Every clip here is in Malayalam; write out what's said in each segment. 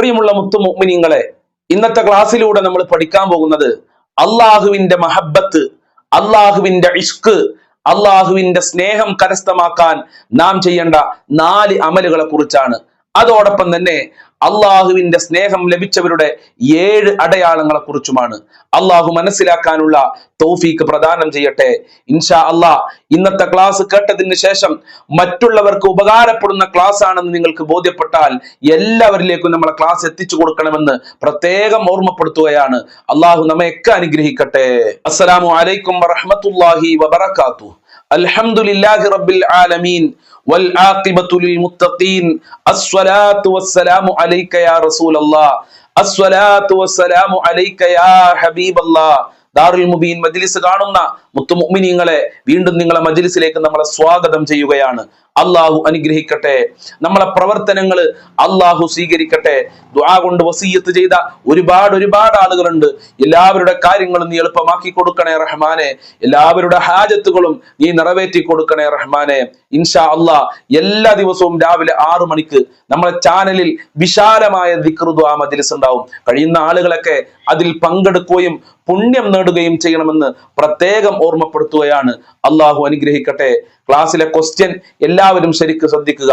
പ്രിയമുള്ള മുത്തു മുഅ്മിനീങ്ങളെ ഇന്നത്തെ ക്ലാസ്സിലൂടെ നമ്മൾ പഠിക്കാൻ പോകുന്നത് അള്ളാഹുവിന്റെ മഹബത്ത് അള്ളാഹുവിന്റെ ഇഷ്ക് അള്ളാഹുവിന്റെ സ്നേഹം കരസ്ഥമാക്കാൻ നാം ചെയ്യേണ്ട നാല് അമലുകളെ കുറിച്ചാണ്. അതോടൊപ്പം തന്നെ അള്ളാഹുവിന്റെ സ്നേഹം ലഭിച്ചവരുടെ ഏഴ് അടയാളങ്ങളെ കുറിച്ചുമാണ് അള്ളാഹു മനസ്സിലാക്കാനുള്ള തൗഫീക്ക് പ്രദാനം ചെയ്യട്ടെ. ഇൻഷാ അള്ളാഹ് ഇന്നത്തെ ക്ലാസ് കേട്ടതിന് ശേഷം മറ്റുള്ളവർക്ക് ഉപകാരപ്പെടുന്ന ക്ലാസ് ആണെന്ന് നിങ്ങൾക്ക് ബോധ്യപ്പെട്ടാൽ എല്ലാവരിലേക്കും നമ്മളെ ക്ലാസ് എത്തിച്ചു കൊടുക്കണമെന്ന് പ്രത്യേകം ഓർമ്മപ്പെടുത്തുകയാണ്. അള്ളാഹു നമ്മയൊക്കെ അനുഗ്രഹിക്കട്ടെ. അസ്സലാമു അലൈക്കും വറഹ്മത്തുള്ളാഹി വബറകാതുഹു. അൽഹംദുലില്ലാഹി റബ്ബിൽ ആലമീൻ. വൽ ആഖിബത്തു ലിൽ മുത്തഖീൻ. അസ്സലാത്തു വസ്സലാമു അലൈക യാ റസൂലല്ലാഹ് അസ്സലാത്തു വസ്സലാമു അലൈക യാ ഹബീബല്ലാഹ് ദാറുൽ മുബീൻ മജ്ലിസ് കാണുന്ന മുത്തുമുഅ്മിനീങ്ങളെ വീണ്ടും നിങ്ങളെ മജ്ലിസിലേക്ക് നമ്മളെ സ്വാഗതം ചെയ്യുകയാണ്. അള്ളാഹു അനുഗ്രഹിക്കട്ടെ. നമ്മളെ പ്രവർത്തനങ്ങൾ അള്ളാഹു സ്വീകരിക്കട്ടെ. ദുആ കൊണ്ട് വസീയത്ത് ചെയ്ത ഒരുപാട് ഒരുപാട് ആളുകളുണ്ട്. എല്ലാവരുടെ കാര്യങ്ങളും നീ എളുപ്പമാക്കി കൊടുക്കണേ റഹ്മാനെ. എല്ലാവരുടെ ഹാജത്തുകളും നീ നിറവേറ്റി കൊടുക്കണേ റഹ്മാനെ. ഇൻഷാ അള്ളാ എല്ലാ ദിവസവും രാവിലെ ആറു മണിക്ക് നമ്മളെ ചാനലിൽ വിശാലമായ ദിക്ർ ദുആ മജ്ലിസ് ഉണ്ടാവും. കഴിയുന്ന ആളുകളൊക്കെ അതിൽ പങ്കെടുക്കുകയും പുണ്യം നേടുകയും ചെയ്യണമെന്ന് പ്രത്യേകം ഓർമ്മപ്പെടുത്തുകയാണ്. അള്ളാഹു അനുഗ്രഹിക്കട്ടെ. ക്ലാസ്സിലെ ക്വസ്റ്റ്യൻ എല്ലാവരും ശരിക്ക് ശ്രദ്ധിക്കുക.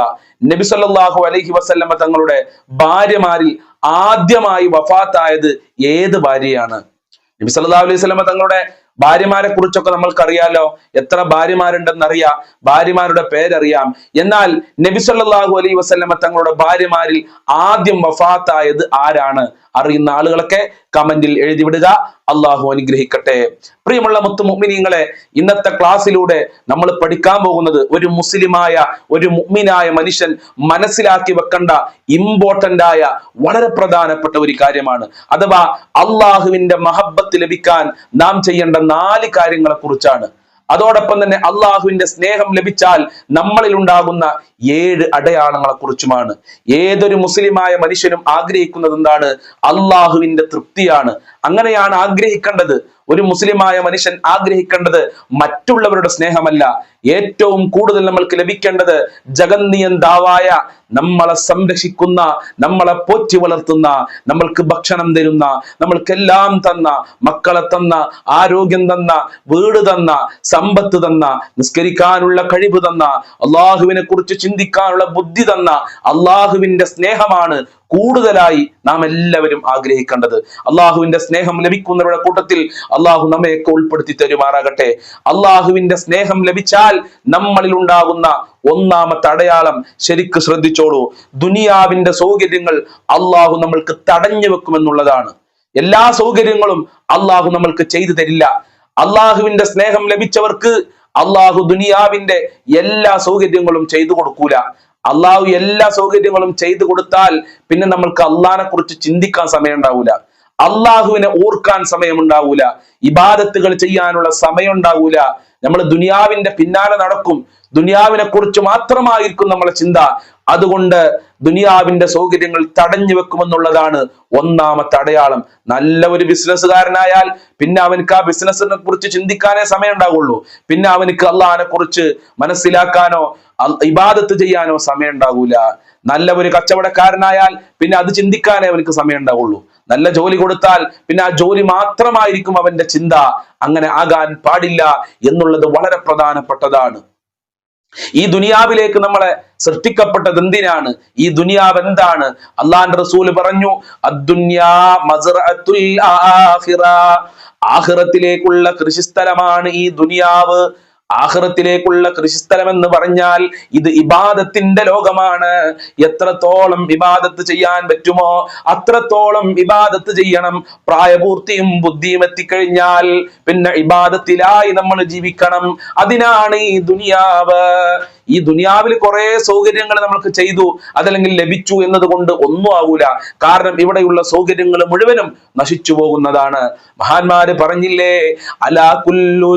നബി സല്ലല്ലാഹു അലൈഹി വസല്ലമ തങ്ങളുടെ ഭാര്യമാരിൽ ആദ്യമായി വഫാത്തായത് ഏത് ഭാര്യയാണ്? നബി സല്ലല്ലാഹു അലൈഹി വസല്ലമ തങ്ങളുടെ ഭാര്യമാരെ കുറിച്ചൊക്കെ നമ്മൾക്കറിയാലോ? എത്ര ഭാര്യമാരുണ്ടെന്ന് ഭാര്യമാരുണ്ടെന്നറിയാം. ഭാര്യമാരുടെ പേരറിയാം. എന്നാൽ നബി സല്ലല്ലാഹു അലൈഹി വസല്ലമ തങ്ങളുടെ ഭാര്യമാരിൽ ആദ്യം വഫാത്തായത് ആരാണ്? അറിയുന്ന ആളുകളൊക്കെ കമന്റിൽ എഴുതിവിടുക. അള്ളാഹു അനുഗ്രഹിക്കട്ടെ. പ്രിയമുള്ള മുത്തു മുഅ്മിനീങ്ങളെ ഇന്നത്തെ ക്ലാസ്സിലൂടെ നമ്മൾ പഠിക്കാൻ പോകുന്നത് ഒരു മുസ്ലിമായ ഒരു മുഅ്മിനായ മനുഷ്യൻ മനസ്സിലാക്കി വെക്കേണ്ട ഇമ്പോർട്ടന്റ് ആയ വളരെ പ്രധാനപ്പെട്ട ഒരു കാര്യമാണ്. അഥവാ അള്ളാഹുവിന്റെ മഹബത്ത് ലഭിക്കാൻ നാം ചെയ്യേണ്ട നാല് കാര്യങ്ങളെ കുറിച്ചാണ് അതോടൊപ്പം തന്നെ അള്ളാഹുവിന്റെ സ്നേഹം ലഭിച്ചാൽ നമ്മളിൽ ഉണ്ടാകുന്ന ഏഴ് അടയാളങ്ങളെ കുറിച്ചുമാണ് ഏതൊരു മുസ്ലിമായ മനുഷ്യനും ആഗ്രഹിക്കുന്നത് എന്താണ്? അള്ളാഹുവിന്റെ തൃപ്തിയാണ്. അങ്ങനെയാണ് ആഗ്രഹിക്കേണ്ടത്. ഒരു മുസ്ലിമായ മനുഷ്യൻ ആഗ്രഹിക്കേണ്ടത് മറ്റുള്ളവരുടെ സ്നേഹമല്ല. ഏറ്റവും കൂടുതൽ നമ്മൾക്ക് ലഭിക്കേണ്ടത് ജഗന്നിയന്താവായ നമ്മളെ സംരക്ഷിക്കുന്ന നമ്മളെ പോറ്റി വളർത്തുന്ന നമ്മൾക്ക് ഭക്ഷണം തരുന്ന നമ്മൾക്കെല്ലാം തന്ന മക്കളെ തന്ന ആരോഗ്യം തന്ന വീട് തന്ന സമ്പത്ത് തന്ന നിസ്കരിക്കാനുള്ള കഴിവ് തന്ന അള്ളാഹുവിനെ കുറിച്ച് ചിന്തിക്കാനുള്ള ബുദ്ധി തന്ന അള്ളാഹുവിന്റെ സ്നേഹമാണ് കൂടുതലായി നാം എല്ലാവരും ആഗ്രഹിക്കേണ്ടത്. അള്ളാഹുവിന്റെ സ്നേഹം ലഭിക്കുന്നവരുടെ കൂട്ടത്തിൽ അള്ളാഹു നമ്മയൊക്കെ ഉൾപ്പെടുത്തി തരുമാറാകട്ടെ. അള്ളാഹുവിന്റെ സ്നേഹം ലഭിച്ചാൽ നമ്മളിൽ ഉണ്ടാകുന്ന ഒന്നാമത്തെ അടയാളം ശരിക്ക് ശ്രദ്ധിച്ചോളൂ. ദുനിയാവിന്റെ സൗകര്യങ്ങൾ അള്ളാഹു നമ്മൾക്ക് തടഞ്ഞു വെക്കുമെന്നുള്ളതാണ്. എല്ലാ സൗകര്യങ്ങളും അള്ളാഹു നമ്മൾക്ക് ചെയ്തു തരില്ല. അള്ളാഹുവിന്റെ സ്നേഹം ലഭിച്ചവർക്ക് അള്ളാഹു ദുനിയാവിന്റെ എല്ലാ സൗകര്യങ്ങളും ചെയ്തു കൊടുക്കൂല. അള്ളാഹു എല്ലാ സൗകര്യങ്ങളും ചെയ്തു കൊടുത്താൽ പിന്നെ നമ്മൾക്ക് അള്ളാഹിനെ കുറിച്ച് ചിന്തിക്കാൻ സമയം ഉണ്ടാവൂല അള്ളാഹുവിനെ ഓർക്കാൻ സമയമുണ്ടാവൂല. ഇബാദത്തുകൾ ചെയ്യാനുള്ള സമയം ഉണ്ടാവൂല നമ്മൾ ദുനിയാവിന്റെ പിന്നാലെ നടക്കും. ദുനിയാവിനെ കുറിച്ച് മാത്രമായിരിക്കും നമ്മളെ ചിന്ത. അതുകൊണ്ട് ദുനിയാവിന്റെ സൗകര്യങ്ങൾ തടഞ്ഞു വെക്കുമെന്നുള്ളതാണ് ഒന്നാമത്തെ അടയാളം. നല്ല ഒരു ബിസിനസ്സുകാരനായാൽ പിന്നെ അവനക്ക് ആ ബിസിനസ്സിനെ കുറിച്ച് ചിന്തിക്കാനേ സമയം ഉണ്ടാവുള്ളൂ പിന്നെ അവനക്ക് അള്ളഹാനെ കുറിച്ച് മനസ്സിലാക്കാനോ ഇബാദത്ത് ചെയ്യാനോ സമയം ഉണ്ടാകൂല നല്ല ഒരു കച്ചവടക്കാരനായാൽ പിന്നെ അത് ചിന്തിക്കാനേ അവനക്ക് സമയം ഉണ്ടാവുള്ളൂ നല്ല ജോലി കൊടുത്താൽ പിന്നെ ആ ജോലി മാത്രമായിരിക്കും അവന്റെ ചിന്ത. അങ്ങനെ ആകാൻ പാടില്ല എന്നുള്ളത് വളരെ പ്രധാനപ്പെട്ടതാണ്. ഈ ദുനിയാവിലേക്ക് നമ്മളെ സൃഷ്ടിക്കപ്പെട്ടത് എന്തിനാണ്? ഈ ദുനിയാവ് എന്താണ്? അള്ളാന്റെ റസൂൽ പറഞ്ഞു ആഹിറത്തിലേക്കുള്ള കൃഷിസ്ഥലമാണ് ഈ ദുനിയാവ്. ആഹ്റത്തിലേക്കുള്ള കൃഷിസ്ഥലം എന്ന് പറഞ്ഞാൽ ഇത് ഇബാദത്തിന്റെ ലോകമാണ്. എത്രത്തോളം ഇബാദത്ത് ചെയ്യാൻ പറ്റുമോ അത്രത്തോളം ഇബാദത്ത് ചെയ്യണം. പ്രായപൂർത്തിയും ബുദ്ധിയും എത്തിക്കഴിഞ്ഞാൽ പിന്നെ ഇബാദത്തിലായി നമ്മൾ ജീവിക്കണം. അതിനാണ് ഈ ദുനിയാവ്. ഈ ദുനിയാവിൽ കുറെ സൗകര്യങ്ങൾ നമ്മൾക്ക് ചെയ്തു അതല്ലെങ്കിൽ ലഭിച്ചു എന്നതുകൊണ്ട് ഒന്നും ആവൂല. കാരണം ഇവിടെയുള്ള സൗകര്യങ്ങൾ മുഴുവനും നശിച്ചു പോകുന്നതാണ്. മഹാന്മാര് പറഞ്ഞില്ലേ അലാ കുല്ലു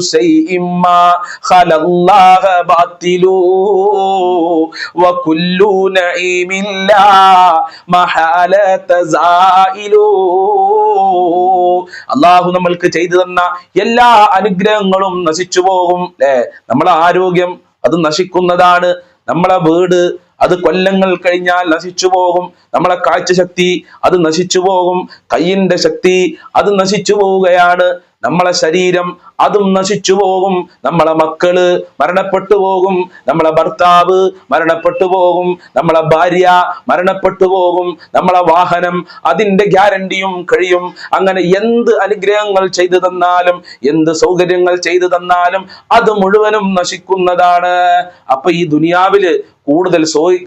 അള്ളാഹു നമ്മൾക്ക് ചെയ്തു തന്ന എല്ലാ അനുഗ്രഹങ്ങളും നശിച്ചു പോകും. അല്ലെ നമ്മളെ ആരോഗ്യം അത് നശിക്കുന്നതാണ്. നമ്മളെ വീട് അത് കൊല്ലങ്ങൾ കഴിഞ്ഞാൽ നശിച്ചു പോകും. നമ്മളെ കാഴ്ചശക്തി അത് നശിച്ചു പോകും. കയ്യിന്റെ ശക്തി അത് നശിച്ചു പോവുകയാണ്. നമ്മളെ ശരീരം അതും നശിച്ചു പോകും. നമ്മളെ മക്കൾ മരണപ്പെട്ടു പോകും. നമ്മളെ ഭർത്താവ് മരണപ്പെട്ടു പോകും. നമ്മളെ ഭാര്യ മരണപ്പെട്ടു പോകും. നമ്മളെ വാഹനം അതിന്റെ ഗ്യാരണ്ടിയും കഴിയും. അങ്ങനെ എന്ത് അനുഗ്രഹങ്ങൾ ചെയ്തു തന്നാലും എന്ത് സൗകര്യങ്ങൾ ചെയ്തു തന്നാലും അത് മുഴുവനും നശിക്കുന്നതാണ്. അപ്പൊ ഈ ദുനിയാവിൽ കൂടുതൽ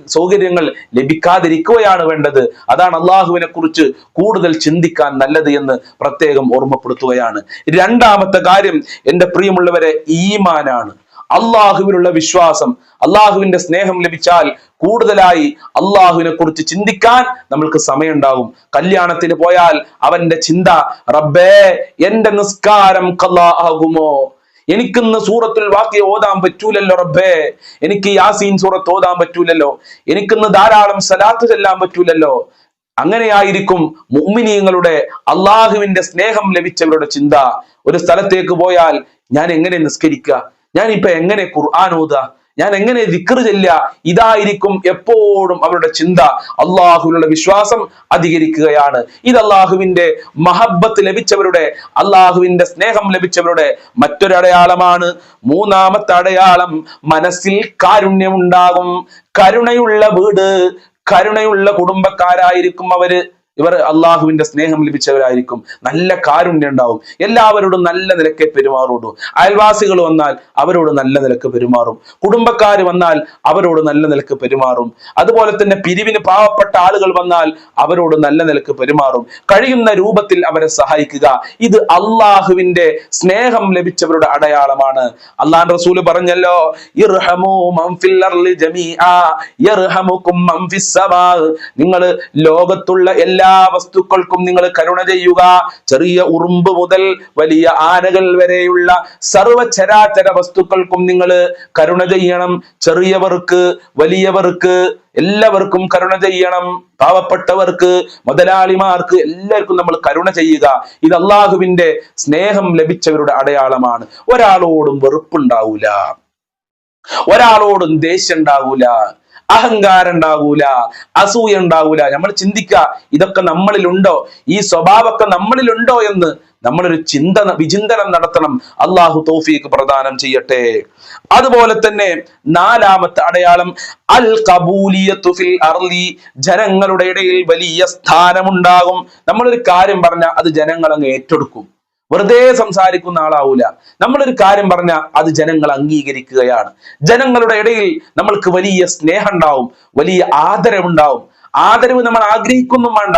സൗകര്യങ്ങൾ ലഭിക്കാതിരിക്കുകയാണ് വേണ്ടത്. അതാണ് അള്ളാഹുവിനെ കുറിച്ച് കൂടുതൽ ചിന്തിക്കാൻ നല്ലത് എന്ന് പ്രത്യേകം ഓർമ്മപ്പെടുത്തുകയാണ്. രണ്ടാമത്തെ കാര്യം എന്റെ പ്രിയമുള്ളവരെ ഈമാനാണ്. അള്ളാഹുവിനുള്ള വിശ്വാസം അള്ളാഹുവിന്റെ സ്നേഹം ലഭിച്ചാൽ കൂടുതലായി അള്ളാഹുവിനെ കുറിച്ച് ചിന്തിക്കാൻ നമ്മൾക്ക് സമയമുണ്ടാകും. കല്യാണത്തിന് പോയാൽ അവന്റെ ചിന്ത റബ്ബേ എന്റെ നിസ്കാരം കല്ലാഹുമോ? എനിക്കിന്ന് സൂറത്തുൽ വാക്കി ഓതാൻ പറ്റൂലല്ലോ റബ്ബേ. എനിക്ക് യാസീൻ സൂറത്ത് ഓതാൻ പറ്റൂലല്ലോ. എനിക്കിന്ന് ധാരാളം സലാത്ത് ചെല്ലാൻ പറ്റൂലല്ലോ. അങ്ങനെയായിരിക്കും മുഅ്മിനീങ്ങളുടെ അള്ളാഹുവിന്റെ സ്നേഹം ലഭിച്ചവരുടെ ചിന്ത. ഒരു സ്ഥലത്തേക്ക് പോയാൽ ഞാൻ എങ്ങനെ നിസ്കരിക്കുക? ഞാൻ ഇപ്പൊ എങ്ങനെ ഖുർആൻ ഞാൻ എങ്ങനെ ദിക്ർ ചെല്ലുക? ഇതായിരിക്കും എപ്പോഴും അവരുടെ ചിന്ത. അള്ളാഹുവിനുള്ള വിശ്വാസം അധികരിക്കുകയാണ്. ഇത് അള്ളാഹുവിന്റെ മഹബത്ത് ലഭിച്ചവരുടെ അള്ളാഹുവിന്റെ സ്നേഹം ലഭിച്ചവരുടെ മറ്റൊരടയാളമാണ്. മൂന്നാമത്തെ അടയാളം മനസ്സിൽ കാരുണ്യമുണ്ടാകും. കരുണയുള്ള വീട് കരുണയുള്ള കുടുംബക്കാരായിരിക്കും അവർ. ഇവർ അള്ളാഹുവിന്റെ സ്നേഹം ലഭിച്ചവരായിരിക്കും. നല്ല കാരുണ്യം ഉണ്ടാവും. എല്ലാവരോടും നല്ല നിലക്കെ പെരുമാറുള്ളൂ അയൽവാസികൾ വന്നാൽ അവരോട് നല്ല നിലയ്ക്ക് പെരുമാറും. കുടുംബക്കാർ വന്നാൽ അവരോട് നല്ല നിലയ്ക്ക് പെരുമാറും. അതുപോലെ തന്നെ പിരിവിന് പാവപ്പെട്ട ആളുകൾ വന്നാൽ അവരോട് നല്ല നിലയ്ക്ക് പെരുമാറും. കഴിയുന്ന രൂപത്തിൽ അവരെ സഹായിക്കുക. ഇത് അള്ളാഹുവിന്റെ സ്നേഹം ലഭിച്ചവരുടെ അടയാളമാണ്. അള്ളാഹ് റസൂൽ പറഞ്ഞല്ലോ നിങ്ങൾ ലോകത്തുള്ള എല്ലാ വസ്തുക്കൾക്കും നിങ്ങൾ കരുണ ചെയ്യുക. ചെറിയ ഉറുമ്പ് മുതൽ വലിയ ആനകൾ വരെയുള്ള സർവചരാചര വസ്തുക്കൾക്കും നിങ്ങൾ കരുണ ചെയ്യണം. ചെറിയവർക്ക് വലിയവർക്ക് എല്ലാവർക്കും കരുണ ചെയ്യണം. പാവപ്പെട്ടവർക്ക് മുതലാളിമാർക്ക് എല്ലാവർക്കും നമ്മൾ കരുണ ചെയ്യുക. ഇത് അള്ളാഹുവിന്റെ സ്നേഹം ലഭിച്ചവരുടെ അടയാളമാണ്. ഒരാളോടും വെറുപ്പുണ്ടാവൂല. ഒരാളോടും ദേഷ്യം ഉണ്ടാവൂല. അഹങ്കാരം ഉണ്ടാവൂല അസൂയ ഉണ്ടാവൂല. നമ്മൾ ചിന്തിക്കുക ഇതൊക്കെ നമ്മളിലുണ്ടോ? ഈ സ്വഭാവമൊക്കെ നമ്മളിലുണ്ടോ എന്ന് നമ്മളൊരു ചിന്ത വിചിന്തനം നടത്തണം. അള്ളാഹു തോഫീക്ക് പ്രദാനം ചെയ്യട്ടെ. അതുപോലെ തന്നെ നാലാമത്തെ അടയാളം അൽ കബൂലിയത്തു ഫിൽ അർലി ജനങ്ങളുടെ ഇടയിൽ വലിയ സ്ഥാനമുണ്ടാകും. നമ്മളൊരു കാര്യം പറഞ്ഞാൽ അത് ജനങ്ങൾ അങ്ങ് ഏറ്റെടുക്കും. വെറുതെ സംസാരിക്കുന്ന ആളാവൂല. നമ്മളൊരു കാര്യം പറഞ്ഞാൽ അത് ജനങ്ങൾ അംഗീകരിക്കുകയാണ്. ജനങ്ങളുടെ ഇടയിൽ നമ്മൾക്ക് വലിയ സ്നേഹം ഉണ്ടാവും വലിയ ആദരവുണ്ടാവും. ആദരവ് നമ്മൾ ആഗ്രഹിക്കൊന്നും വേണ്ട.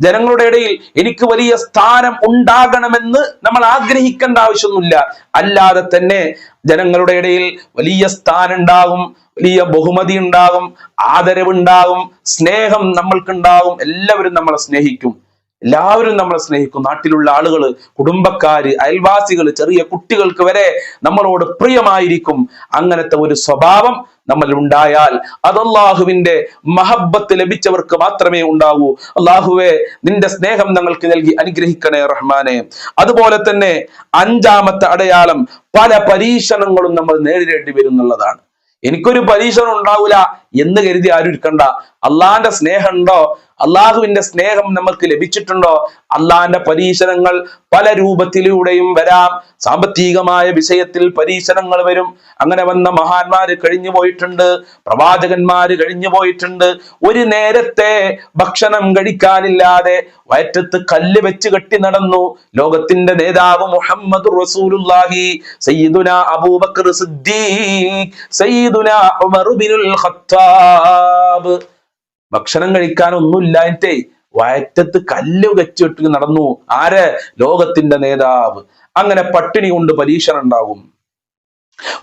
ജനങ്ങളുടെ ഇടയിൽ എനിക്ക് വലിയ സ്ഥാനം ഉണ്ടാകണമെന്ന് നമ്മൾ ആഗ്രഹിക്കേണ്ട ആവശ്യമൊന്നുമില്ല. അല്ലാതെ തന്നെ ജനങ്ങളുടെ ഇടയിൽ വലിയ സ്ഥാനം ഉണ്ടാകും വലിയ ബഹുമതി ഉണ്ടാകും ആദരവുണ്ടാകും സ്നേഹം നമ്മൾക്കുണ്ടാകും എല്ലാവരും നമ്മളെ സ്നേഹിക്കും. എല്ലാവരും നമ്മളെ സ്നേഹിക്കും. നാട്ടിലുള്ള ആളുകൾ കുടുംബക്കാര് അയൽവാസികൾ ചെറിയ കുട്ടികൾക്ക് വരെ നമ്മളോട് പ്രിയമായിരിക്കും. അങ്ങനത്തെ ഒരു സ്വഭാവം നമ്മൾ ഉണ്ടായാൽ അത് അള്ളാഹുവിന്റെ മഹബത്ത് ലഭിച്ചവർക്ക് മാത്രമേ ഉണ്ടാവൂ. അള്ളാഹുവെ നിന്റെ സ്നേഹം ഞങ്ങൾക്ക് നൽകി അനുഗ്രഹിക്കണേ റഹ്മാനെ. അതുപോലെ തന്നെ അഞ്ചാമത്തെ അടയാളം പല പരീക്ഷണങ്ങളും നമ്മൾ നേരിടേണ്ടി വരുന്നുള്ളതാണ്. എനിക്കൊരു പരീക്ഷണം ഉണ്ടാവില്ല എന്ന് കരുതി ആരും ഇരിക്കണ്ട. അള്ളാന്റെ സ്നേഹം ഉണ്ടോ? അള്ളാഹുവിന്റെ സ്നേഹം നമുക്ക് ലഭിച്ചിട്ടുണ്ടോ? അള്ളാഹിന്റെ പരീക്ഷണങ്ങൾ പല രൂപത്തിലൂടെയും വരാം. സാമ്പത്തികമായ വിഷയത്തിൽ പരീക്ഷണങ്ങൾ വരും. അങ്ങനെ വന്ന മഹാന്മാര് കഴിഞ്ഞു പോയിട്ടുണ്ട്. പ്രവാചകന്മാര് കഴിഞ്ഞു പോയിട്ടുണ്ട്. ഒരു നേരത്തെ ഭക്ഷണം കഴിക്കാനില്ലാതെ വയറ്റത്ത് കല്ല് വെച്ച് കെട്ടി നടന്നു. ലോകത്തിന്റെ നേതാവ് മുഹമ്മദ് റസൂലുള്ളാഹി സയ്യിദുന അബൂബക്കർ സിദ്ദീഖ് സയ്യിദുന ഉമർ ബിനുൽ ഖത്താബ്. ഭക്ഷണം കഴിക്കാൻ ഒന്നുമില്ലായിട്ടേ വയറ്റത്ത് കല്ല് വെച്ചിട്ട് നടന്നു. ആര്? ലോകത്തിന്റെ നേതാവ്. അങ്ങനെ പട്ടിണി കൊണ്ട് പരീക്ഷണം ഉണ്ടാകും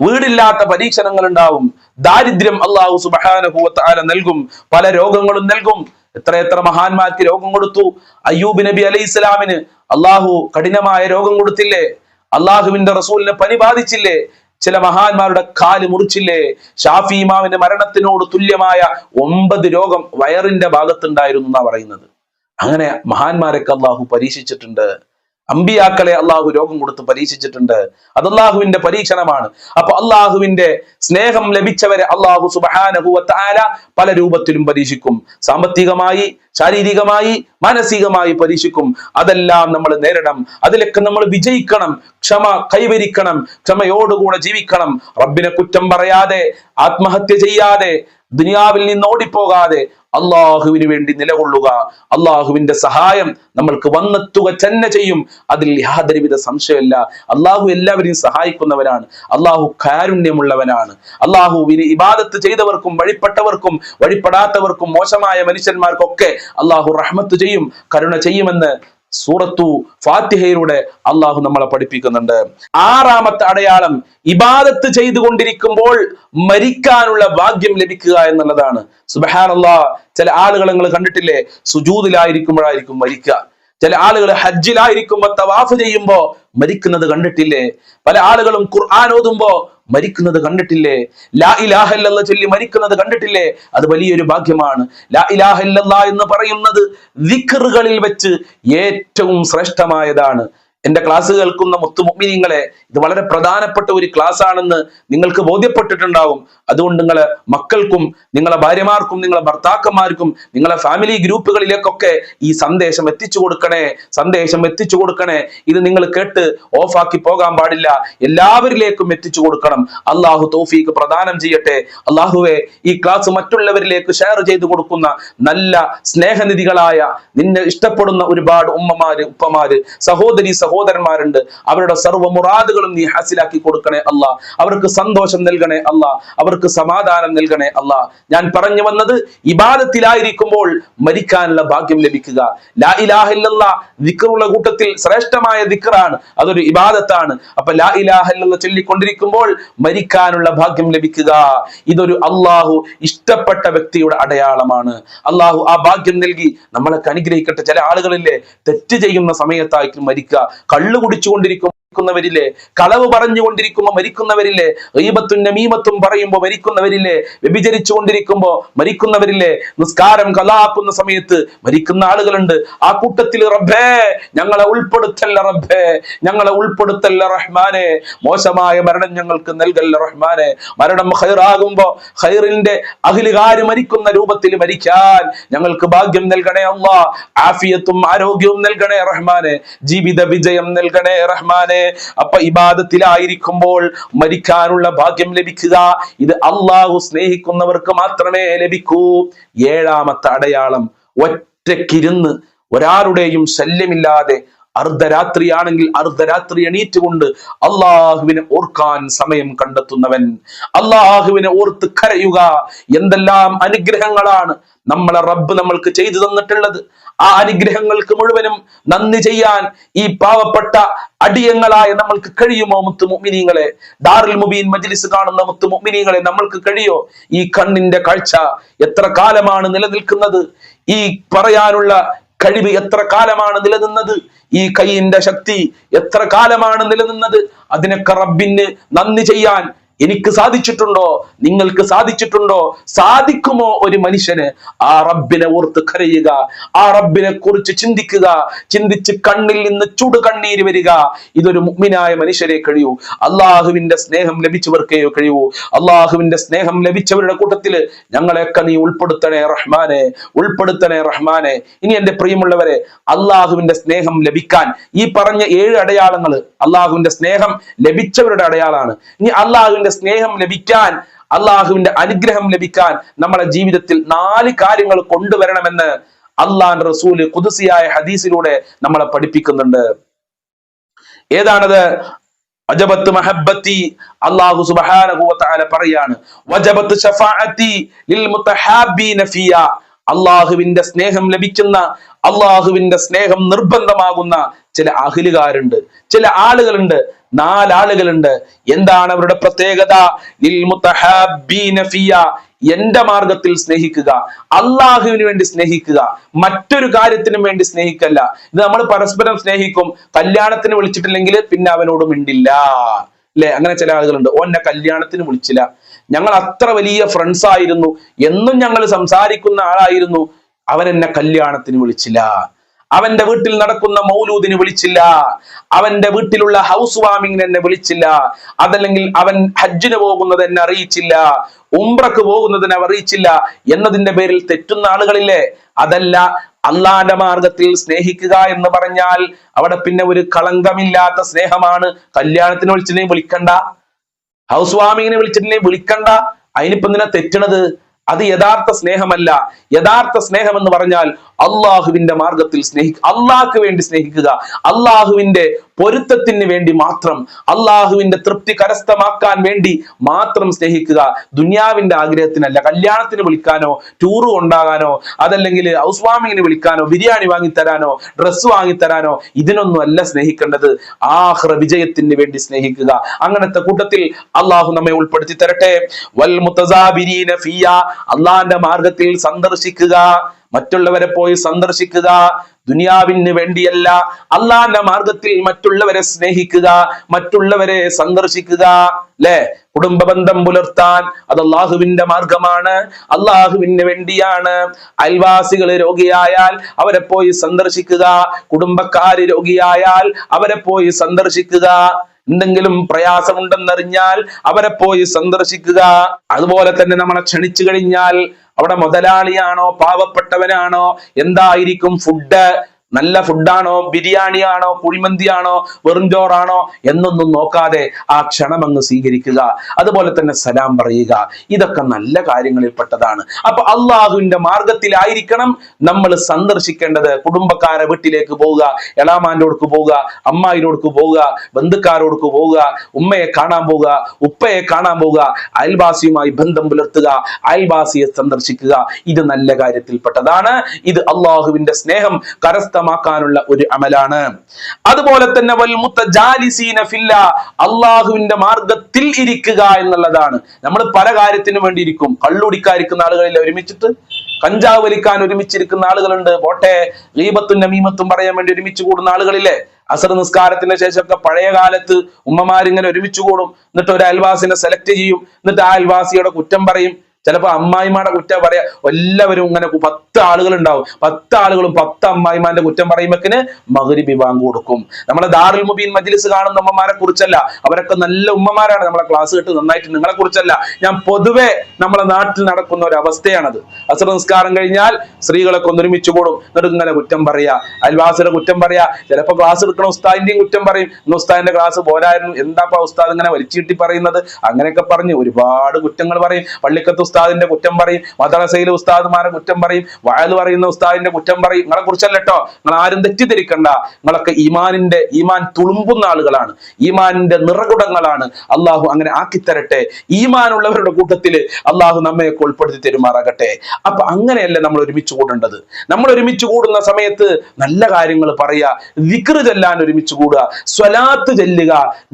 വീടില്ലാത്ത പരീക്ഷണങ്ങൾ ഉണ്ടാവും ദാരിദ്ര്യം അള്ളാഹു സുബാനുഭൂവത്താല നൽകും. പല രോഗങ്ങളും നൽകും. എത്ര എത്ര മഹാന്മാർക്ക് രോഗം കൊടുത്തു. അയ്യൂബ് നബി അലൈഹി ഇസ്ലാമിന് അള്ളാഹു കഠിനമായ രോഗം കൊടുത്തില്ലേ? അള്ളാഹുവിന്റെ റസൂലിനെ പനി ബാധിച്ചില്ലേ? ചില മഹാന്മാരുടെ കാൽ മുറിച്ചില്ലേ? ഷാഫി ഇമാമിന്റെ മരണത്തിനോട് തുല്യമായ ഒമ്പത് രോഗം വയറിന്റെ ഭാഗത്തുണ്ടായിരുന്നു എന്നാ പറയുന്നത്. അങ്ങനെ മഹാന്മാരൊക്കെ അള്ളാഹു പരീക്ഷിച്ചിട്ടുണ്ട്. അമ്പിയാക്കളെ അള്ളാഹു രോഗം കൊടുത്ത് പരീക്ഷിച്ചിട്ടുണ്ട്. അത് അള്ളാഹുവിന്റെ പരീക്ഷണമാണ്. അപ്പൊ അള്ളാഹുവിന്റെ സ്നേഹം ലഭിച്ചവരെ അള്ളാഹു സുബാനഹുവത്താല പല രൂപത്തിലും പരീക്ഷിക്കും. സാമ്പത്തികമായി ശാരീരികമായി മാനസികമായി പരീക്ഷിക്കും. അതെല്ലാം നമ്മൾ നേരിടണം. അതിലൊക്കെ നമ്മൾ വിജയിക്കണം. ക്ഷമ കൈവരിക്കണം. ക്ഷമയോടുകൂടെ ജീവിക്കണം. റബ്ബിനെ കുറ്റം പറയാതെ ആത്മഹത്യ ചെയ്യാതെ ദുനിയാവിൽ നിന്ന് ഓടിപ്പോകാതെ അള്ളാഹുവിന് വേണ്ടി നിലകൊള്ളുക. അള്ളാഹുവിന്റെ സഹായം നമ്മൾക്ക് വന്നെത്തുക തന്നെ ചെയ്യും. അതിൽ യാതൊരുവിധ സംശയമില്ല അള്ളാഹു എല്ലാവരെയും സഹായിക്കുന്നവനാണ് അള്ളാഹു കാരുണ്യമുള്ളവനാണ്. അള്ളാഹുവിന് ഇബാദത്ത് ചെയ്തവർക്കും വഴിപ്പെട്ടവർക്കും വഴിപ്പെടാത്തവർക്കും മോശമായ മനുഷ്യന്മാർക്കൊക്കെ അള്ളാഹു റഹ്മത്ത് ചെയ്യും കരുണ ചെയ്യുമെന്ന് സൂറത്തു ഫാത്തിഹയിലൂടെ അള്ളാഹു നമ്മളെ പഠിപ്പിക്കുന്നുണ്ട്. ആറാമത്തെ അടയാളം ഇബാദത്ത് ചെയ്തുകൊണ്ടിരിക്കുമ്പോൾ മരിക്കാനുള്ള ഭാഗ്യം ലഭിക്കുക എന്നുള്ളതാണ്. സുബഹാനല്ലാ ചില ആളുകൾ നിങ്ങൾ കണ്ടിട്ടില്ലേ? സുജൂതിലായിരിക്കുമ്പോഴായിരിക്കും മരിക്കുക. ചില ആളുകൾ ഹജ്ജിലായിരിക്കുമ്പോ തവാഫ് ചെയ്യുമ്പോ മരിക്കുന്നത് കണ്ടിട്ടില്ലേ? പല ആളുകളും ഖുർആൻ ഓതുമ്പോ മരിക്കുന്നത് കണ്ടിട്ടില്ലേ? ലാ ഇലാഹല്ല ചൊല്ലി മരിക്കുന്നത് കണ്ടിട്ടില്ലേ? അത് വലിയൊരു ഭാഗ്യമാണ്. ലാ ഇലാഹല്ല എന്ന് പറയുന്നത് വിക്കറുകളിൽ വെച്ച് ഏറ്റവും ശ്രേഷ്ഠമായതാണ്. എന്റെ ക്ലാസ് കേൾക്കുന്ന മുത്തുമുഗ്മിനിങ്ങളെ ഇത് വളരെ പ്രധാനപ്പെട്ട ഒരു ക്ലാസ് ആണെന്ന് നിങ്ങൾക്ക് ബോധ്യപ്പെട്ടിട്ടുണ്ടാവും. അതുകൊണ്ട് നിങ്ങളെ മക്കൾക്കും നിങ്ങളെ ഭാര്യമാർക്കും നിങ്ങളെ ഭർത്താക്കന്മാർക്കും നിങ്ങളെ ഫാമിലി ഗ്രൂപ്പുകളിലേക്കൊക്കെ ഈ സന്ദേശം എത്തിച്ചു കൊടുക്കണേ സന്ദേശം എത്തിച്ചു കൊടുക്കണേ. ഇത് നിങ്ങൾ കേട്ട് ഓഫാക്കി പോകാൻ പാടില്ല. എല്ലാവരിലേക്കും എത്തിച്ചു കൊടുക്കണം. അള്ളാഹു തോഫീക്ക് പ്രദാനം ചെയ്യട്ടെ. അള്ളാഹുവെ ഈ ക്ലാസ് മറ്റുള്ളവരിലേക്ക് ഷെയർ ചെയ്തു കൊടുക്കുന്ന നല്ല സ്നേഹനിധികളായ നിന്നെ ഇഷ്ടപ്പെടുന്ന ഒരുപാട് ഉമ്മമാര് ഉപ്പമാര് സഹോദരി സഹോദരി സഹോദരന്മാരുണ്ട്. അവരുടെ സർവ മുറാദുകളും നീ ഹാസിലാക്കി കൊടുക്കണേ അല്ല. അവർക്ക് സന്തോഷം നൽകണേ അല്ല. അവർക്ക് സമാധാനം നൽകണേ അല്ല. ഞാൻ പറഞ്ഞു വന്നത് ഇബാദത്തിലായിരിക്കുമ്പോൾ മരിക്കാനുള്ള ഭാഗ്യം ലഭിക്കുക. ലാ ഇലാഹ ദിക്കറുള്ള കൂട്ടത്തിൽ ശ്രേഷ്ഠമായ ദിക്കറാണ് അതൊരു ഇബാദത്താണ്. അപ്പൊ ലാ ഇലാഹ ഇല്ലല്ലാ ചൊല്ലിക്കൊണ്ടിരിക്കുമ്പോൾ മരിക്കാനുള്ള ഭാഗ്യം ലഭിക്കുക. ഇതൊരു അള്ളാഹു ഇഷ്ടപ്പെട്ട വ്യക്തിയുടെ അടയാളമാണ്. അള്ളാഹു ആ ഭാഗ്യം നൽകി നമ്മളൊക്കെ അനുഗ്രഹിക്കട്ടെ. ചില ആളുകളില്ലേ തെറ്റ് ചെയ്യുന്ന സമയത്തായിരിക്കും മരിക്കുക. കള്ളു കുടിച്ചുകൊണ്ടിരിക്കും മരിക്കുന്നവരില്ലേ കളവ് പറഞ്ഞുകൊണ്ടിരിക്കുമ്പോ മരിക്കുന്നവരില്ലേ ഈബത്തും നമീമത്തും പറയുമ്പോ മരിക്കുന്നവരില്ലേ വ്യഭിചരിച്ചു കൊണ്ടിരിക്കുമ്പോ മരിക്കുന്നവരില്ലേ നിസ്കാരം കലാക്കുന്ന സമയത്ത് മരിക്കുന്ന ആളുകളുണ്ട്. ആ കൂട്ടത്തിൽ റബ്ബേ ഞങ്ങളെ ഉൾപ്പെടുത്തല്ല റബ്ബേ ഞങ്ങളെ ഉൾപ്പെടുത്തല്ല റഹ്മാനെ. മോശമായ മരണം ഞങ്ങൾക്ക് നൽകല്ല റഹ്മാനെ. മരണം ഹൈറാകുമ്പോ ഹൈറിന്റെ അഖിലുകാര് മരിക്കുന്ന രൂപത്തിൽ മരിക്കാൻ ഞങ്ങൾക്ക് ഭാഗ്യം നൽകണേ അള്ളാ. ആഫിയത്തും ആരോഗ്യവും നൽകണേ റഹ്മാനെ. ജീവിത വിജയം നൽകണേ റഹ്മാനെ. അപ്പൊ ഇബാദത്തിലായിരിക്കുമ്പോൾ മരിക്കാനുള്ള ഭാഗ്യം ലഭിക്കുക. ഇത് അള്ളാഹു സ്നേഹിക്കുന്നവർക്ക് മാത്രമേ ലഭിക്കൂ. ഏഴാമത്തെ അടയാളം ഒറ്റക്കിരുന്ന് ഒരാളുടെയും ശല്യമില്ലാതെ അർദ്ധരാത്രിയാണെങ്കിൽ അർദ്ധരാത്രി എണീറ്റുകൊണ്ട് അള്ളാഹുവിനെ ഓർക്കാൻ സമയം കണ്ടെത്തുന്നവൻ. അള്ളാഹുവിനെ ഓർത്ത് കരയുക എന്തെല്ലാം അനുഗ്രഹങ്ങളാണ് നമ്മളെ റബ്ബ് നമ്മൾക്ക് ചെയ്തു തന്നിട്ടുള്ളത്. ആ അനുഗ്രഹങ്ങൾക്ക് മുഴുവനും നന്ദി ചെയ്യാൻ ഈ പാവപ്പെട്ട അടിയങ്ങളായ നമ്മൾക്ക് കഴിയുമോ മുത്തു മുഅ്മിനീങ്ങളെ? ദാറിൽ മുബീൻ മജ്ലിസ് കാണുന്ന മുത്തു മുഅ്മിനീങ്ങളെ നമ്മൾക്ക് കഴിയോ? ഈ കണ്ണിന്റെ കാഴ്ച എത്ര കാലമാണ് നിലനിൽക്കുന്നത്? ഈ പറയാനുള്ള കഴിവ് എത്ര കാലമാണ് നിലനിന്നത്? ഈ കൈയിന്റെ ശക്തി എത്ര കാലമാണ് നിലനിന്നത്? അതിനൊക്കെ റബ്ബിന് നന്ദി ചെയ്യാൻ എനിക്ക് സാധിച്ചിട്ടുണ്ടോ? നിങ്ങൾക്ക് സാധിച്ചിട്ടുണ്ടോ? സാധിക്കുമോ ഒരു മനുഷ്യന്? ആ റബ്ബിനെ ഓർത്ത് കരയുക. ആ റബ്ബിനെ കുറിച്ച് ചിന്തിക്കുക. ചിന്തിച്ച് കണ്ണിൽ നിന്ന് ചുടു കണ്ണീര് വരിക. ഇതൊരു മുഗ്മിനായ മനുഷ്യരെ കഴിയൂ. അള്ളാഹുവിന്റെ സ്നേഹം ലഭിച്ചവർക്കേ കഴിയൂ. അള്ളാഹുവിന്റെ സ്നേഹം ലഭിച്ചവരുടെ കൂട്ടത്തിൽ ഞങ്ങളെയൊക്കെ നീ ഉൾപ്പെടുത്തണേ റഹ്മാനെ. ഉൾപ്പെടുത്തണേ റഹ്മാനെ. ഇനി എന്റെ പ്രിയമുള്ളവരെ അള്ളാഹുവിന്റെ സ്നേഹം ലഭിക്കാൻ ഈ പറഞ്ഞ ഏഴ് അടയാളങ്ങൾ അള്ളാഹുവിന്റെ സ്നേഹം ലഭിച്ചവരുടെ അടയാളാണ്. ഇനി അള്ളാഹുവിന്റെ സ്നേഹം ലഭിക്കാൻ അള്ളാഹുവിന്റെ അനുഗ്രഹം ലഭിക്കാൻ നമ്മുടെ ജീവിതത്തിൽ നാല് കാര്യങ്ങൾ കൊണ്ടുവരണമെന്ന് അള്ളാഹ് റസൂൽ കുതിസിയായ ഹദീസിലൂടെ നമ്മളെ പഠിപ്പിക്കുന്നുണ്ട്. ഏതാണത്? വജബത്ത് മഹബത്തി അല്ലാഹു സുബ്ഹാനഹു വതആല പറയാണ് വജബത്ത് ലിൽ അള്ളാഹുവിന്റെ സ്നേഹം ലഭിക്കുന്ന അള്ളാഹുവിന്റെ സ്നേഹം നിർബന്ധമാകുന്ന ചില അഖിലുകാരുണ്ട് ചില ആളുകളുണ്ട്. നാലാളുകളുണ്ട്. എന്താണ് അവരുടെ പ്രത്യേകത? എന്റെ മാർഗത്തിൽ സ്നേഹിക്കുക അള്ളാഹുവിന് വേണ്ടി സ്നേഹിക്കുക മറ്റൊരു കാര്യത്തിനും വേണ്ടി സ്നേഹിക്കല്ല. ഇത് നമ്മൾ പരസ്പരം സ്നേഹിക്കും കല്യാണത്തിന് വിളിച്ചിട്ടില്ലെങ്കിൽ പിന്നെ അവനോട് മിണ്ടില്ല. അല്ലെ അങ്ങനെ ചില ആളുകളുണ്ട്. ഓ എന്നെ കല്യാണത്തിന് വിളിച്ചില്ല. ഞങ്ങൾ അത്ര വലിയ ഫ്രണ്ട്സ് ആയിരുന്നു. എന്നും ഞങ്ങൾ സംസാരിക്കുന്ന ആളായിരുന്നു. അവൻ എന്നെ കല്യാണത്തിന് വിളിച്ചില്ല. അവന്റെ വീട്ടിൽ നടക്കുന്ന മൗലൂദിന് വിളിച്ചില്ല. അവന്റെ വീട്ടിലുള്ള ഹൗസ് വാമിങ്ങിന് എന്നെ വിളിച്ചില്ല. അതല്ലെങ്കിൽ അവൻ ഹജ്ജിന് പോകുന്നത് എന്നെ അറിയിച്ചില്ല. ഉംറക്ക് പോകുന്നതിനെ അറിയിച്ചില്ല. എന്നതിന്റെ പേരിൽ തെറ്റുന്ന ആളുകളില്ലേ? അതല്ല അള്ളാന്റെ മാർഗത്തിൽ സ്നേഹിക്കുക എന്ന് പറഞ്ഞാൽ അവിടെ പിന്നെ ഒരു കളങ്കമില്ലാത്ത സ്നേഹമാണ്. കല്യാണത്തിന് വിളിച്ചിട്ടുണ്ടെങ്കിൽ വിളിക്കണ്ട. ഹൗസ് വാമിങ്ങിനെ വിളിച്ചിട്ടില്ലേ? വിളിക്കണ്ട. അതിനിപ്പം നിന്നെ തെറ്റണത്? അത് യഥാർത്ഥ സ്നേഹമല്ല. യഥാർത്ഥ സ്നേഹം എന്ന് പറഞ്ഞാൽ അള്ളാഹുവിന്റെ മാർഗത്തിൽ സ്നേഹി അള്ളാഹ്ക്ക് വേണ്ടി സ്നേഹിക്കുക. അള്ളാഹുവിന്റെ പൊരുത്തത്തിന് വേണ്ടി മാത്രം അള്ളാഹുവിന്റെ തൃപ്തി കരസ്ഥമാക്കാൻ വേണ്ടി മാത്രം സ്നേഹിക്കുക ദുനിയാവിന്റെ ആഗ്രഹത്തിനല്ല. കല്യാണത്തിന് വിളിക്കാനോ ടൂറ് കൊണ്ടാകാനോ അതല്ലെങ്കിൽ ഹൗസ് വാമിങ്ങിന് വിളിക്കാനോ ബിരിയാണി വാങ്ങിത്തരാനോ ഡ്രസ്സ് വാങ്ങിത്തരാനോ ഇതിനൊന്നും അല്ല സ്നേഹിക്കേണ്ടത്. ആഹ്ര വിജയത്തിന് വേണ്ടി സ്നേഹിക്കുക. അങ്ങനത്തെ കൂട്ടത്തിൽ അള്ളാഹു നമ്മെ ഉൾപ്പെടുത്തി തരട്ടെ. വൽ മുത്തസാബിരീന ഫിയ അള്ളാന്റെ മാർഗത്തിൽ സന്ദർശിക്കുക. മറ്റുള്ളവരെ പോയി സന്ദർശിക്കുക. ദുനിയാവിന് വേണ്ടിയല്ല. അള്ളാന്റെ മാർഗത്തിൽ മറ്റുള്ളവരെ സ്നേഹിക്കുക. മറ്റുള്ളവരെ സന്ദർശിക്കുക. അല്ലെ കുടുംബ ബന്ധം പുലർത്താൻ അത് അള്ളാഹുവിന്റെ മാർഗമാണ്. അള്ളാഹുവിന് വേണ്ടിയാണ്. അയൽവാസികൾ രോഗിയായാൽ അവരെ പോയി സന്ദർശിക്കുക. കുടുംബക്കാര് രോഗിയായാൽ അവരെ പോയി സന്ദർശിക്കുക. എന്തെങ്കിലും പ്രയാസമുണ്ടെന്നറിഞ്ഞാൽ അവരെ പോയി സന്ദർശിക്കുക. അതുപോലെ തന്നെ നമ്മളെ ക്ഷണിച്ചു കഴിഞ്ഞാൽ അവിടെ മുതലാളിയാണോ പാവപ്പെട്ടവനാണോ എന്തായിരിക്കും ഫുഡ് നല്ല ഫുഡാണോ? ബിരിയാണിയാണോ? കുഴിമന്തിയാണോ വെറും ചോറാണോ? എന്നൊന്നും നോക്കാതെ ആ ക്ഷണം അങ്ങ് സ്വീകരിക്കുക. അതുപോലെ തന്നെ സലാം പറയുക. ഇതൊക്കെ നല്ല കാര്യങ്ങളിൽപ്പെട്ടതാണ് അപ്പൊ അള്ളാഹുവിന്റെ മാർഗത്തിലായിരിക്കണം നമ്മൾ സന്ദർശിക്കേണ്ടത്. കുടുംബക്കാരെ വീട്ടിലേക്ക് പോവുക എളാമാന്റെ അടുക്ക് പോവുക അമ്മായിനോടുക്ക് പോവുക ബന്ധുക്കാരോടുക്ക് പോവുക ഉമ്മയെ കാണാൻ പോവുക ഉപ്പയെ കാണാൻ പോവുക അയൽവാസിയുമായി ബന്ധം പുലർത്തുക അയൽവാസിയെ സന്ദർശിക്കുക. ഇത് നല്ല കാര്യത്തിൽപ്പെട്ടതാണ് ഇത് അള്ളാഹുവിന്റെ സ്നേഹം കരസ്ഥമാക്കാനുള്ള ഒരു അമലാണ്. അതുപോലെ തന്നെ വൽ അള്ളാഹുവിന്റെ മാർഗത്തിൽ ഇരിക്കുക എന്നുള്ളതാണ്. നമ്മൾ പല കാര്യത്തിനും വേണ്ടി ഇരിക്കും. കള്ളുടിക്കാതിരിക്കുന്ന ആളുകളിൽ ഒരുമിച്ചിട്ട്? കഞ്ചാവ് വലിക്കാൻ ഒരുമിച്ചിരിക്കുന്ന ആളുകളുണ്ട്. പോട്ടെ ഗീബത്തും നമീമത്തും പറയാൻ വേണ്ടി ഒരുമിച്ച് കൂടുന്ന ആളുകളില്ലേ? അസർ നിസ്കാരത്തിന് ശേഷമൊക്കെ പഴയ കാലത്ത് ഉമ്മമാരിങ്ങനെ ഒരുമിച്ച് കൂടും. എന്നിട്ട് ഒരു അയൽവാസിനെ സെലക്ട് ചെയ്യും. എന്നിട്ട് ആ അയൽവാസിയുടെ കുറ്റം പറയും. ചിലപ്പോ അമ്മായിമാരുടെ കുറ്റം പറയാ എല്ലാവരും ഇങ്ങനെ പത്ത് ആളുകൾ ഉണ്ടാവും പത്ത് ആളുകളും പത്ത് അമ്മായിമാന്റെ കുറ്റം പറയുമ്പോക്കിന് മകരിബി ബാങ്ക് കൊടുക്കും. നമ്മളെ ദാറുൽ മുബീൻ മജ്ലിസ് കാണുന്ന ഉമ്മമാരെ കുറിച്ചല്ല. അവരൊക്കെ നല്ല ഉമ്മമാരാണ്. നമ്മളെ ക്ലാസ് കേട്ട് നന്നായിട്ട് നിങ്ങളെ കുറിച്ചല്ല. ഞാൻ പൊതുവെ നമ്മളെ നാട്ടിൽ നടക്കുന്ന ഒരു അവസ്ഥയാണത്. അസർ നിസ്കാരം കഴിഞ്ഞാൽ സ്ത്രീകളൊക്കെ ഒന്നൊരുമിച്ച് കൂടും. എന്നിട്ട് ഇങ്ങനെ കുറ്റം പറയാ. അയൽവാസിയുടെ കുറ്റം പറയാ. ചിലപ്പോ ക്ലാസ് എടുക്കണ ഉസ്താദിന്റെയും കുറ്റം പറയും. ഇന്ന് ഉസ്താദിന്റെ ക്ലാസ് പോരായിരുന്നു. എന്താപ്പാ ഉസ്താദ് ഇങ്ങനെ വലിച്ചിട്ടി പറയുന്നത്? അങ്ങനെയൊക്കെ പറഞ്ഞ് ഒരുപാട് കുറ്റങ്ങൾ പറയും. പള്ളിക്കത്ത് ഉസ്താദിന്റെ കുറ്റം പറയും മദ്രസയിലെ ഉസ്താദുമാരെ കുറ്റം പറയും വയൽ പറയുന്ന ഉസ്താദിന്റെ കുറ്റം പറയും. നിങ്ങളെ കുറിച്ചല്ല കേട്ടോ നിങ്ങൾ ആരും തെറ്റിദ്ധരിക്കണ്ട. നിങ്ങളൊക്കെ ഈമാനിന്റെ ഈമാൻ തുളുമ്പുന്ന ആളുകളാണ്. ഈമാനിന്റെ നിറകുടങ്ങളാണ്. അള്ളാഹു അങ്ങനെ ആക്കിത്തരട്ടെ. ഈമാനുള്ളവരുടെ കൂട്ടത്തിൽ അള്ളാഹു നമ്മയൊക്കെ ഉൾപ്പെടുത്തി തരുമാറാകട്ടെ. അപ്പൊ അങ്ങനെയല്ല നമ്മൾ ഒരുമിച്ച് കൂടേണ്ടത്? നമ്മൾ ഒരുമിച്ച് കൂടുന്ന സമയത്ത് നല്ല കാര്യങ്ങൾ പറയുക വിക്രു ചെല്ലാൻ ഒരുമിച്ച് കൂടുക സ്വലാത്ത് ചെല്ലുക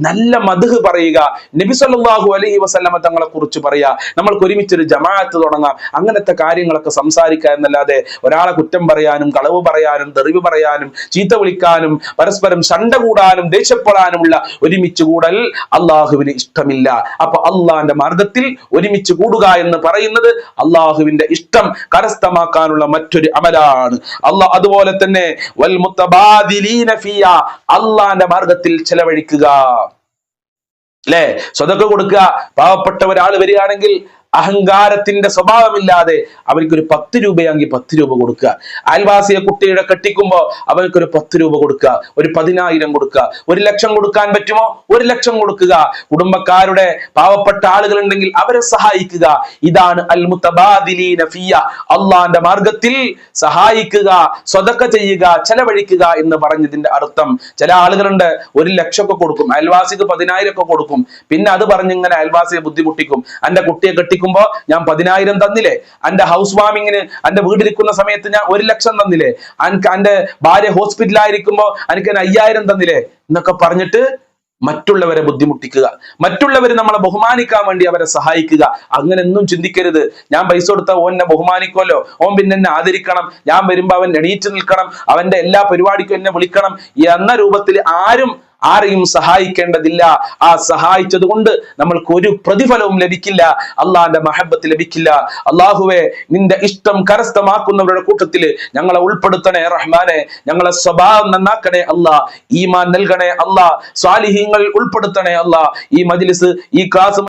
നല്ല മധുഹ് പറയുക നബി സല്ലല്ലാഹു അലൈഹി വസല്ലമ തങ്ങളെ കുറിച്ച് പറയുക. നമ്മൾക്ക് ഒരുമിച്ചൊരു ജമാഅത്ത് തുടങ്ങാം. അങ്ങനത്തെ കാര്യങ്ങളൊക്കെ സംസാരിക്കുക എന്നല്ലാതെ ഒരാളെ കുറ്റം പറയാനും കളവ് പറയാനും തെറിവ് പറയാനും ചീത്ത വിളിക്കാനും പരസ്പരം ശണ്ട കൂടാനും ദേഷ്യപ്പെടാനുമുള്ള ഒരുമിച്ച് കൂടൽ അള്ളാഹുവിന് ഇഷ്ടമില്ല. അപ്പൊ അള്ളാഹിന്റെ മാർഗത്തിൽ ഒരുമിച്ച് കൂടുക എന്ന് പറയുന്നത് അള്ളാഹുവിന്റെ ഇഷ്ടം കരസ്ഥമാക്കാനുള്ള മറ്റൊരു അമലാണ്. അള്ളാഹ് അതുപോലെ തന്നെ വൽ അള്ളാന്റെ മാർഗത്തിൽ ചെലവഴിക്കുക. അല്ലെ സ്വതക്ക് കൊടുക്കുക. പാവപ്പെട്ട ഒരാൾ വരികയാണെങ്കിൽ അഹങ്കാരത്തിന്റെ സ്വഭാവമില്ലാതെ അവർക്കൊരു പത്ത് രൂപയാങ്കി പത്ത് രൂപ കൊടുക്കുക. അയൽവാസിയെ കുട്ടിയുടെ കെട്ടിക്കുമ്പോൾ അവർക്കൊരു പത്ത് രൂപ കൊടുക്കുക. ഒരു പതിനായിരം കൊടുക്കുക. ഒരു ലക്ഷം കൊടുക്കാൻ പറ്റുമോ? ഒരു ലക്ഷം കൊടുക്കുക. കുടുംബക്കാരുടെ പാവപ്പെട്ട ആളുകൾ ഉണ്ടെങ്കിൽ അവരെ സഹായിക്കുക. ഇതാണ് അൽ മുത്തബാദിലീന അള്ളാന്റെ മാർഗത്തിൽ സഹായിക്കുക സ്വതക്ക ചെയ്യുക ചെലവഴിക്കുക എന്ന് പറഞ്ഞതിന്റെ അർത്ഥം. ചില ആളുകളുണ്ട് ഒരു ലക്ഷം ലക്ഷമൊക്കെ കൊടുക്കും. അയൽവാസിക്ക് പതിനായിരം ഒക്കെ കൊടുക്കും. പിന്നെ അത് പറഞ്ഞിങ്ങനെ അയൽവാസിയെ ബുദ്ധിമുട്ടിക്കും. എന്റെ കുട്ടിയെ കെട്ടിക്കുമ്പോ ഞാൻ പതിനായിരം തന്നില്ലേ? എന്റെ ഹൗസ് വാമിങ്ങിന് എന്റെ വീടിരിക്കുന്ന സമയത്ത് ഞാൻ ഒരു ലക്ഷം തന്നില്ലേ? എനിക്ക് എന്റെ ഭാര്യ ഹോസ്പിറ്റലായിരിക്കുമ്പോ എനിക്ക് അയ്യായിരം തന്നില്ലേ? എന്നൊക്കെ പറഞ്ഞിട്ട് മറ്റുള്ളവരെ ബുദ്ധിമുട്ടിക്കുക. മറ്റുള്ളവർ നമ്മളെ ബഹുമാനിക്കാൻ വേണ്ടി അവരെ സഹായിക്കുക. അങ്ങനെ ഒന്നും ചിന്തിക്കരുത്. ഞാൻ പൈസ കൊടുത്ത എന്നെ ബഹുമാനിക്കുമല്ലോ. ഓൻ പിന്നെ എന്നെ ആദരിക്കണം. ഞാൻ വരുമ്പോ അവൻ എണീറ്റ് നിൽക്കണം. അവന്റെ എല്ലാ പരിപാടിക്കും എന്നെ വിളിക്കണം. എന്ന രൂപത്തിൽ ആരും ആരെയും സഹായിക്കേണ്ടതില്ല. ആ സഹായിച്ചത് കൊണ്ട് നമ്മൾക്ക് ഒരു പ്രതിഫലവും ലഭിക്കില്ല. അള്ളാന്റെ മഹബത്ത് ലഭിക്കില്ല. അള്ളാഹുവെ നിന്റെ ഇഷ്ടം കരസ്ഥമാക്കുന്നവരുടെ കൂട്ടത്തിൽ ഞങ്ങളെ ഉൾപ്പെടുത്തണേ റഹ്മാനെ. ഞങ്ങളെ സ്വഭാവം നന്നാക്കണേ അല്ലാ ഈമാൻ നൽകണേ അല്ലാ സ്വാലിഹ്യങ്ങൾ ഉൾപ്പെടുത്തണേ അല്ലാ ഈ മജ്ലിസ് ഈ ക്ലാസ്